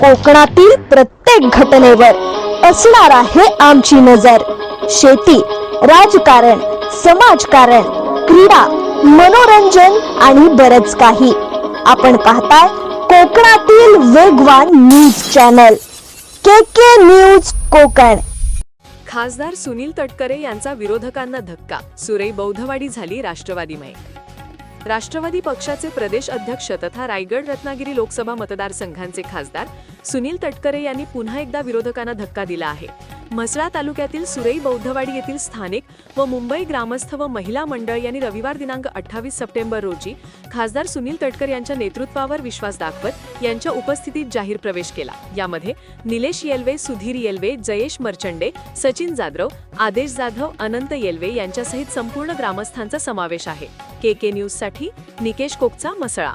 कोकणातील प्रत्येक घटनेवर असणार आहे आमची नजर. शेती राजकारण समाजकारण क्रीडा मनोरंजन आणि बरच काही. आपण पाहताय कोकणातील वेगवान news channel K K news Kokan. खासदार सुनील तटकरे यांचा विरोधकांना धक्का. सुरई बौद्धवाडी झाली राष्ट्रवादीमय राष्ट्रवादी पक्षाचे प्रदेश अध्यक्ष तथा रायगड रत्नागिरी लोकसभा मतदारसंघांचे खासदार सुनील तटकरे यांनी पुन्हा एकदा विरोधकांना धक्का दिला आहे. म्हसळा तालुक्यातील सुरई बौद्धवाडी येथील स्थानिक व मुंबई ग्रामस्थ व महिला मंडळ यांनी रविवार दिनांक अठ्ठावीस सप्टेंबर रोजी खासदार सुनील तटकर यांच्या नेतृत्वावर विश्वास दाखवत यांच्या उपस्थितीत जाहीर प्रवेश केला. यामध्ये निलेश येल्वे सुधीर येल्वे जयेश मर्चंडे सचिन जाधव आदेश जाधव अनंत येल्वे यांच्यासहित संपूर्ण ग्रामस्थांचा समावेश आहे. के के न्यूजसाठी निकेश कोकचा मसळा.